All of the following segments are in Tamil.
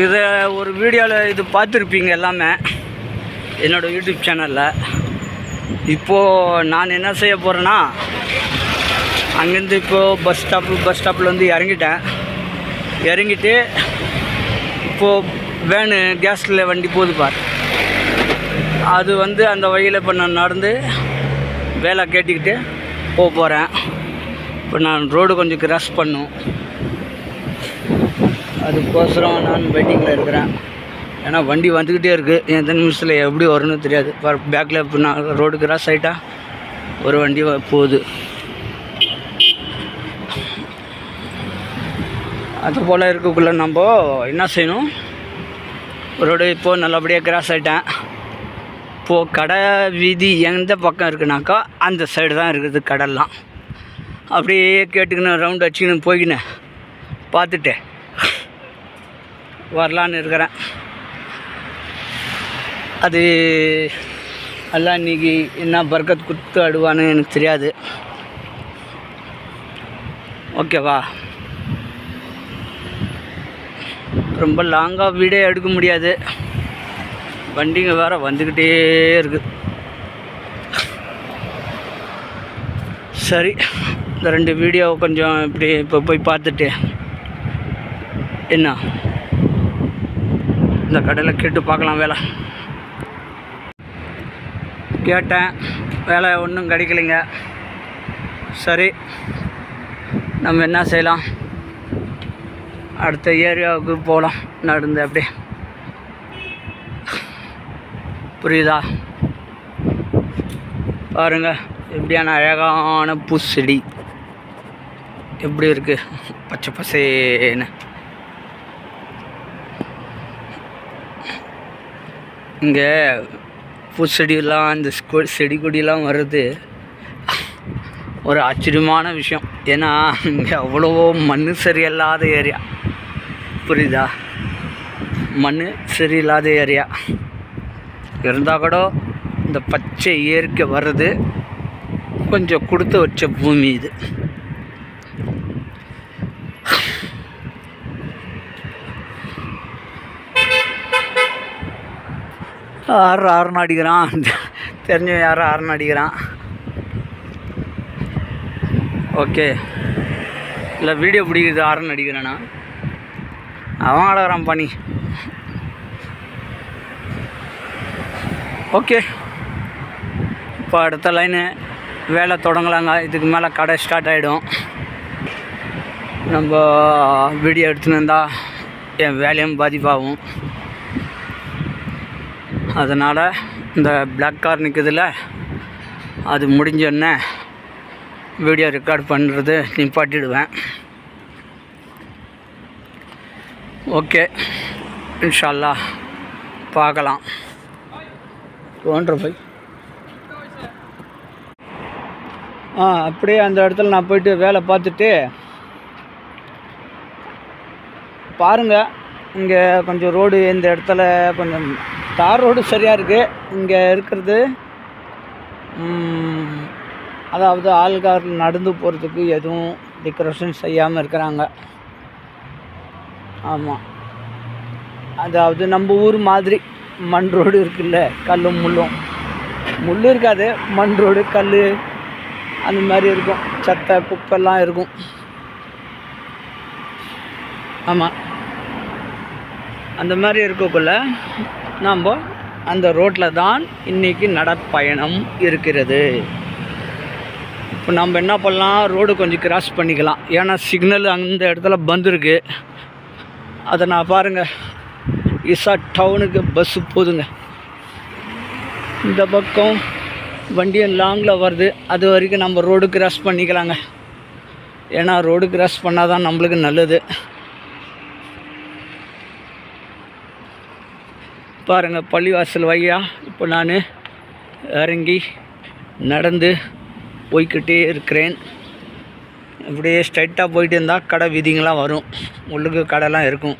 இதை ஒரு வீடியோவில் இது பார்த்துருப்பீங்க எல்லாமே என்னோடய யூடியூப் சேனலில் இப்போது நான் என்ன செய்ய போகிறேன்னா அங்கேருந்து இப்போது பஸ் ஸ்டாப்பு பஸ் ஸ்டாப்பில் வந்து இறங்கிட்டேன். இறங்கிட்டு இப்போது வேனு கேஸில் வண்டி போகுது பார். அது வந்து அந்த வழியில் இப்போ நான் நடந்து வேலை கேட்டுக்கிட்டு போக போகிறேன் இப்போ நான் ரோடு கொஞ்சம் கிராஸ் பண்ணும். அதுக்கோசரம் நான் வெயிட்டிங்கில் இருக்கிறேன். ஏன்னா வண்டி வந்துக்கிட்டே இருக்குது எந்த நிமிஷத்தில் எப்படி வரும்னு தெரியாது. பேக்கில் இப்போ நான் ரோடு கிராஸ் ஆகிட்டா ஒரு வண்டி வ- போகுது. அது போல் இருக்கக்குள்ளே நம்ம என்ன செய்யணும்? ரோடு இப்போது நல்லபடியாக கிராஸ் ஆகிட்டேன் இப்போது கடை வீதி எந்த பக்கம் இருக்குனாக்கா அந்த சைடு தான் இருக்குது கடல்லாம். அப்படியே கேட்டுக்கின்னு ரவுண்ட் அடிச்சுக்கின்னு போய்க்கின்னு பார்த்துட்டு வரலான்னு இருக்கிறேன். அது எல்லாம் இன்றைக்கி என்ன பர்க்கத் கொடுத்து அடுவான்னு எனக்கு தெரியாது. ஓகேவா ரொம்ப லாங்காக வீடியோ எடுக்க முடியாது. வண்டிங்க வேறு வந்துக்கிட்டே இருக்குது சரி இந்த ரெண்டு வீடியோ கொஞ்சம் இப்படி இப்போ போய் பார்த்துட்டு என்ன? இந்த கடையில் கேட்டு பார்க்கலாம் வேலை. கேட்டேன். வேலை ஒன்றும் கிடைக்கலைங்க. சரி நம்ம என்ன செய்யலாம்? அடுத்த ஏரியாவுக்கு போகலாம். நடந்து அப்படியே. புரியுதா? பாருங்கள் எப்படியான அழகான பூச்செடி எப்படி இருக்குது பச்சை பசேன்னு. இங்கே பூச்செடியெல்லாம் இந்த ஸ்கூ- செடி கொடியெல்லாம் வர்றது ஒரு ஆச்சரியமான விஷயம். ஏன்னா இங்கே அவ்வளவோ மண் சரியில்லாத ஏரியா. புரியுதா? மண் சரியில்லாத ஏரியா. இருந்தால் கூட இந்த பச்சை இயற்கை வர்றது கொஞ்சம் கொடுத்து வச்ச பூமி இது. ஆறு ஆறுன்னு அடிக்கிறான்? தெரிஞ்சவன் யாரும் ஆறுன்னு அடிக்கிறான்? ஓகே. இல்லை வீடியோ பிடிக்கிறது ஆறுன்னு அடிக்கிறானா அவன் அழகிறான் பண்ணி ஓகே. இப்போ அடுத்த லைனு வேலை தொடங்கலாங்க. இதுக்கு மேலே கடை ஸ்டார்ட் ஆகிடும் நம்ம வீடியோ எடுத்துன்னு இருந்தால் என் வேலையும் பாதிப்பாகும். அதனால் இந்த பிளாக் கார் நிற்குதுல அது முடிஞ்சோடனே வீடியோ ரெக்கார்ட் பண்ணுறது நிப்பாட்டிடுவேன். ஓகே இன்ஷால்லா பார்க்கலாம். ஒன்றரை போய் ஆ அப்படியே அந்த இடத்துல நான் போயிட்டு வேலை பார்த்துட்டு பாருங்கள் இங்கே கொஞ்சம் ரோடு இந்த இடத்துல கொஞ்சம் தார் ரோடு சரியாக இருக்குது இங்கே இருக்கிறது அதாவது ஆள்கார் நடந்து போகிறதுக்கு எதுவும் டெக்கரேஷன் செய்யாமல் இருக்கிறாங்க. ஆமாம் அதாவது நம்ம ஊர் மாதிரி மண் ரோடு இருக்குல்ல கல்லும் முள்ளும். முள் இருக்காது மண் ரோடு கல் அந்த மாதிரி இருக்கும். சத்தை குப்பெல்லாம் இருக்கும். ஆமாம் அந்த மாதிரி இருக்கக்குள்ள நாம் அந்த ரோட்டில் தான் இன்றைக்கி நடப்பயணம் இருக்கிறது. இப்போ நம்ம என்ன பண்ணலாம்? ரோடு கொஞ்சம் கிராஸ் பண்ணிக்கலாம். ஏன்னா சிக்னல் அந்த இடத்துல வந்துருக்கு. அதை நான் பாருங்கள் இசா டவுனுக்கு பஸ்ஸு போதுங்க. இந்த பக்கம் வண்டியும் லாங்கில் வருது. அது வரைக்கும் நம்ம ரோடு கிராஸ் பண்ணிக்கலாங்க. ஏன்னா ரோடு கிராஸ் பண்ணால் தான் நம்மளுக்கு நல்லது. பாருங்கள் பள்ளிவாசல் வழியா இப்போ நான் இறங்கி நடந்து போய்க்கிட்டே இருக்கிறேன். இப்படியே ஸ்ட்ரைட்டாக போயிட்டு இருந்தால் கடை விதிங்களாம் வரும். உள்ளுக்கு கடைலாம் இருக்கும்.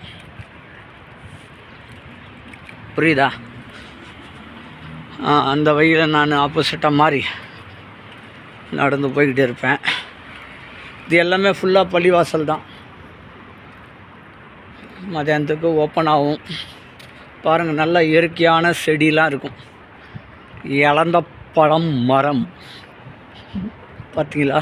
புரியுதா? அந்த வழியில் நான் ஆப்போசிட்டாக மாறி நடந்து போய்கிட்டே இருப்பேன். இது எல்லாமே ஃபுல்லாக பள்ளிவாசல் தான். மதியானத்துக்கு ஓப்பன் ஆகும். பாருங்கள் நல்ல இயற்கையான செடிலாம் இருக்கும். இழந்த பழம் மரம். பார்த்தீங்களா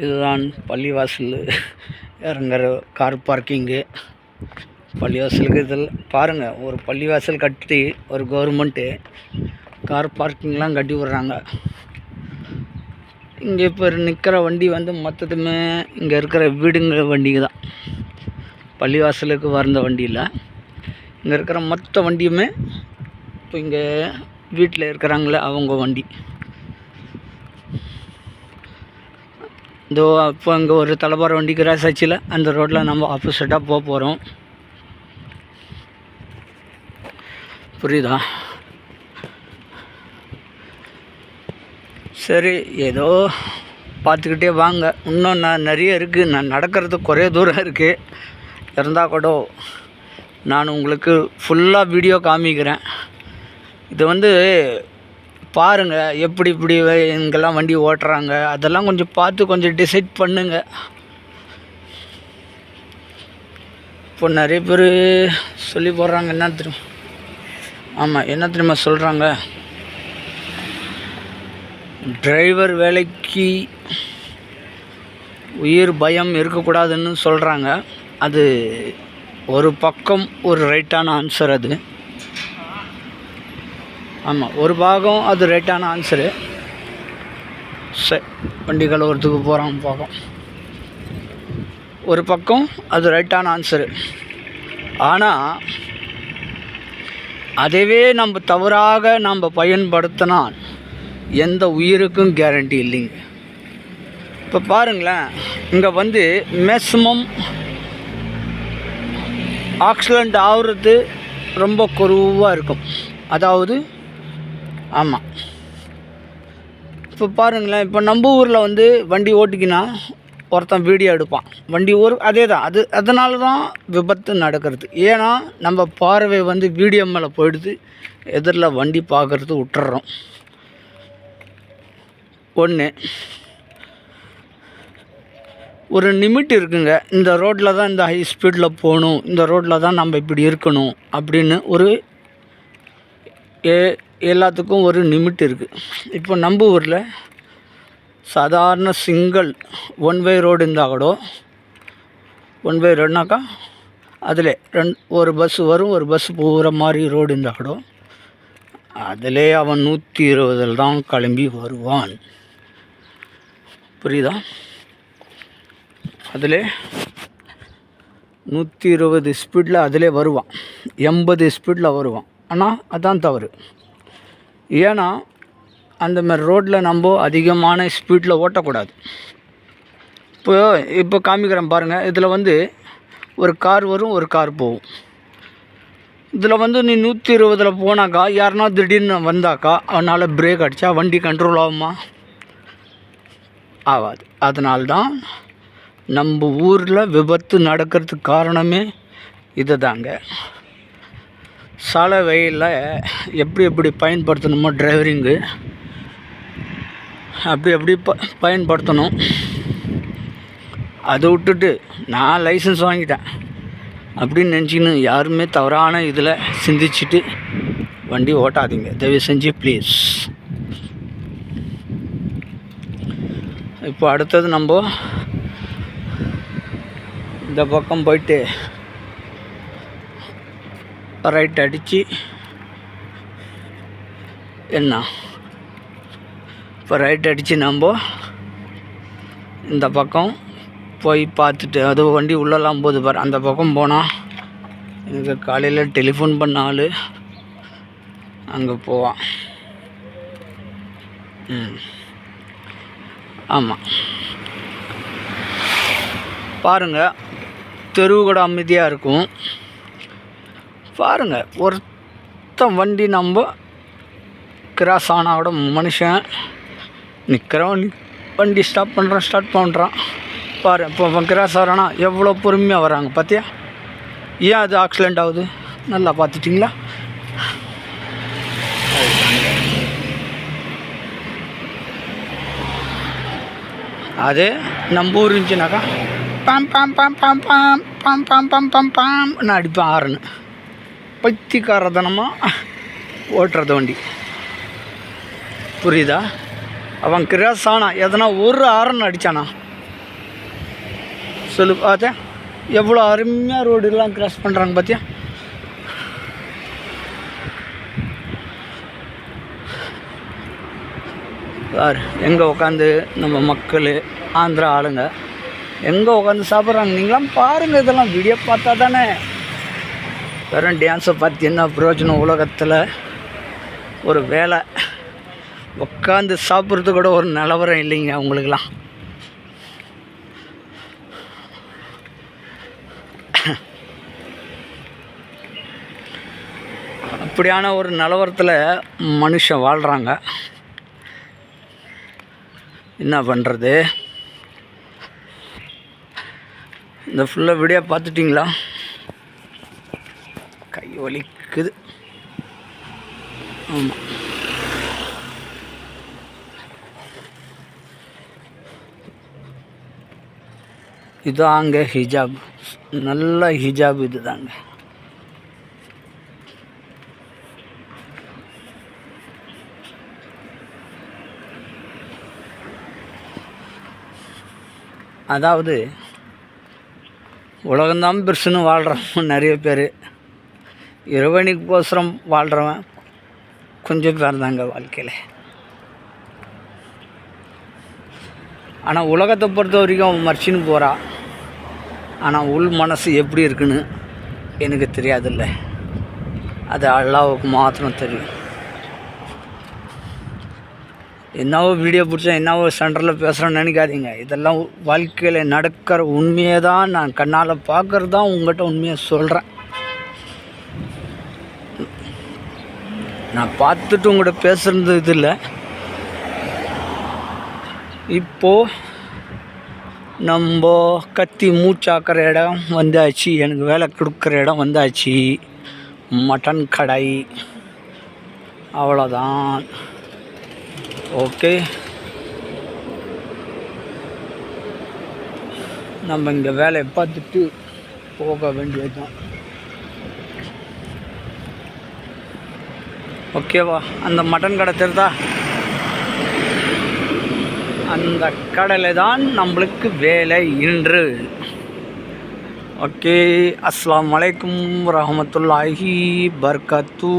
இதுதான் பள்ளிவாசல். இறங்குற கார் பார்க்கிங்கு பள்ளிவாசலுக்கு இதில் பாருங்கள் ஒரு பள்ளிவாசல் கட்டி ஒரு கவர்மெண்ட்டு கார் பார்க்கிங்லாம் கட்டி விட்றாங்க. இங்கே இப்போ நிற்கிற வண்டி வந்து மொத்தத்துமே இங்கே இருக்கிற வீடுங்கிற வண்டிங்க தான் பள்ளிவாசலுக்கு வந்த வண்டி இல்லை. இங்கே இருக்கிற மொத்த வண்டியுமே இப்போ இங்கே வீட்டில் இருக்கிறாங்களே அவங்க வண்டி. இதோ இப்போ அங்கே ஒரு தலைபார வண்டி கிராஸ் ஆச்சுல அந்த ரோட்டில் நம்ம ஆப்போசிட்டாக போக போகிறோம் புரியுதா? சரி ஏதோ பார்த்துக்கிட்டே வாங்க. இன்னும் நான் நிறைய இருக்குது நான் நடக்கிறது குறைய தூரம் இருக்குது இருந்தால் கூட நான் உங்களுக்கு ஃபுல்லாக வீடியோ காமிக்கிறேன். இது வந்து பாருங்கள் எப்படி இப்படி இங்கெல்லாம் வண்டி ஓட்டுறாங்க. அதெல்லாம் கொஞ்சம் பார்த்து கொஞ்சம் டிசைட் பண்ணுங்கள் இப்போ நிறைய பேர் சொல்லி போடுறாங்க என்ன தெரியும். ஆமாம் என்ன தெரியுமா சொல்கிறாங்க டிரைவர் வேலைக்கு உயிர் பயம் இருக்கக்கூடாதுன்னு சொல்கிறாங்க அது ஒரு பக்கம் ஒரு ரைட்டான ஆன்சர் அது. ஆமாம் ஒரு பாகம் அது ரைட்டான ஆன்சரு சரி வண்டி கழுவுறதுக்கு போகிறான் பாகம் ஒரு பக்கம் அது ரைட்டான ஆன்சரு ஆனால் அதுவே நம்ம தவறாக நம்ம பயன்படுத்தினா எந்த உயிருக்கும் கேரண்டி இல்லைங்க. இப்போ பாருங்களேன் இங்கே வந்து மேக்சிமம் ஆக்சிடெண்ட் ஆகுறது ரொம்ப குறைவாக இருக்கும். அதாவது ஆமாம் இப்போ பாருங்களேன் இப்போ நம்ம ஊரில் வந்து வண்டி ஓட்டிக்கினா ஒருத்தன் வீடியோ எடுப்பான். வண்டி ஊர் அதே தான் அது அதனால தான் விபத்து நடக்கிறது. ஏன்னா நம்ம பார்வை வந்து வீடியோ மேலே போயிடுது. எதிரில் வண்டி பார்க்குறது விட்டுறோம் ஒன்று ஒரு லிமிட் இருக்குங்க. இந்த ரோட்டில் தான் இந்த ஹை ஸ்பீடில் போகணும். இந்த ரோட்டில் தான் நம்ம இப்படி இருக்கணும் அப்படின்னு ஒரு ஏ எல்லாத்துக்கும் ஒரு லிமிட் இருக்குது இப்போ நம்ம ஊரில் சாதாரண சிங்கிள் ஒன் வே ரோடு இருந்தால் கூட ஒன் வே ரோடுனாக்கா அதில் ரெண் ஒரு பஸ் வரும் ஒரு பஸ் போகிற மாதிரி ரோடு இருந்தால் கூட அதிலே அவன் நூற்றி இருபதில் தான் கிளம்பி வருவான். புரியுதா? அதில் நூற்றி இருபது ஸ்பீடில் அதிலே வருவான். எண்பது ஸ்பீடில் வருவான். ஆனால் அதான் தவறு. ஏன்னா அந்த மாதிரி ரோட்டில் நம்ம அதிகமான ஸ்பீடில் ஓட்டக்கூடாது. இப்போ இப்போ காமிக்கிறேன் பாருங்கள் இதில் வந்து ஒரு கார் வரும் ஒரு கார் போகும். இதில் வந்து நீ நூற்றி இருபதில் போனாக்கா யாருனா திடீர்னு வந்தாக்கா அவனால் பிரேக் அடித்தா வண்டி கண்ட்ரோல் ஆகுமா? ஆகாது. அதனால்தான் நம்ம ஊரில் விபத்து நடக்கிறதுக்கு காரணமே இது தாங்க சாலை வழியில் எப்படி எப்படி பயன்படுத்தணுமோ டிரைவரிங்கு அப்படி எப்படி ப பயன்படுத்தணும். அதை விட்டுட்டு நான் லைசன்ஸ் வாங்கிட்டேன். அப்படின்னு நினச்சின்னு யாருமே தவறான இதில் சிந்திச்சுட்டு வண்டி ஓட்டாதீங்க. தயவு செஞ்சு ப்ளீஸ் இப்போ அடுத்தது நம்ம இந்த பக்கம் போயிட்டு ரைட் அடித்து என்ன? இப்போ ரைட் அடித்து நம்ம இந்த பக்கம் போய் பார்த்துட்டு அது வண்டி உள்ளெல்லாம் போகுது பாரு அந்த பக்கம் போனால் எனக்கு காலையில் டெலிஃபோன் பண்ண ஆள் அங்கே போவான் ம். ஆமாம் பாருங்கள் தெருவு கூட அமைதியாக இருக்கும். பாருங்கள் ஒருத்தன் வண்டி நம்ம கிராஸ் ஆனால் கூட மனுஷன் நிற்கிறவன் வண்டி ஸ்டாப் பண்ணுறான் ஸ்டார்ட் பண்ணுறான் பாரு இப்போ கிராஸ் ஆகிறானா எவ்வளோ பொறுமையாக வராங்க பார்த்தியா ஏன் அது ஆக்சிடெண்ட் ஆகுது நல்லா பார்த்துட்டிங்களா அது நம்ம ஊர் இருந்துச்சுனாக்கா பாம் பாம் பாம் பாம் பாம் பாம் பாம் பாம் பாம் பாம் நான் அடிப்பேன் ஆறுன்னு பத்திக்காரதனமாக ஓட்டுறது வண்டி புரியுதா அவன் கிராஸ் ஆனா எதனா ஒரு ஆரன் அடித்தானா சொல்லு பார்த்தேன் எவ்வளோ அருமையாக ரோடுலாம் கிராஸ் பண்ணுறாங்க பார்த்தியா பார் எங்கே உட்காந்து நம்ம மக்கள் ஆந்திரா ஆளுங்க எங்கே உட்காந்து சாப்பிட்றாங்க நீங்களாம் பாருங்கள் இதெல்லாம் வீடியோ பார்த்தா தானே. வெறும் டான்ஸை பார்த்து என்ன பிரயோஜனம் உலகத்தில்? ஒரு வேலை. உட்காந்து சாப்பிட்றது கூட ஒரு நிலவரம் இல்லைங்க அவங்களுக்கெல்லாம். அப்படியான ஒரு நிலவரத்தில் மனுஷன் வாழ்கிறாங்க என்ன பண்ணுறது இந்த ஃபுல்லாக வீடியோ பார்த்துட்டிங்களா? கை வலிக்குது. ஆமாம் இதாங்க ஹிஜாப். நல்ல ஹிஜாப் இது தாங்க அதாவது உலகம்தான் பெருசுன்னு வாழ்கிறவன் நிறைய பேர். இறைவனுக்கோசரம் வாழ்கிறவன் கொஞ்சம் பேர் தாங்க வாழ்க்கையில். ஆனால் உலகத்தை பொறுத்த வரைக்கும் அவன் மறைச்சின்னு போகிறா ஆனால் உள் மனசு எப்படி இருக்குன்னு எனக்கு தெரியாதுல்ல. அது அல்லாவுக்கு மாத்திரம் தெரியும். என்னவோ வீடியோ பிடிச்சா என்னவோ சென்டரில் பேசுகிறேன்னு நினைக்காதீங்க. இதெல்லாம் வாழ்க்கையில் நடக்கிற உண்மையை தான் நான் கண்ணால் பார்க்கறது தான் உங்கள்கிட்ட உண்மையை சொல்கிறேன் நான் பார்த்துட்டு உங்கள்கிட்ட பேசுகிறது இது இல்லை. இப்போது நம்ம கத்தி மூச்சாக்கிற இடம் வந்தாச்சு எனக்கு வேலை கொடுக்குற இடம் வந்தாச்சு. மட்டன் கடை. அவ்வளோதான் ஓகே. நம்ம இங்கே வேலையை பார்த்துட்டு போக வேண்டியதுதான். ஓகேவா? அந்த மட்டன் கடை தெரிதா அந்த கடலை தான் நம்மளுக்கு வேலை இன்று. ஓகே அஸ்லாம் அலைக்கும் ரஹமத்துல்லாஹி பர்கத்தூ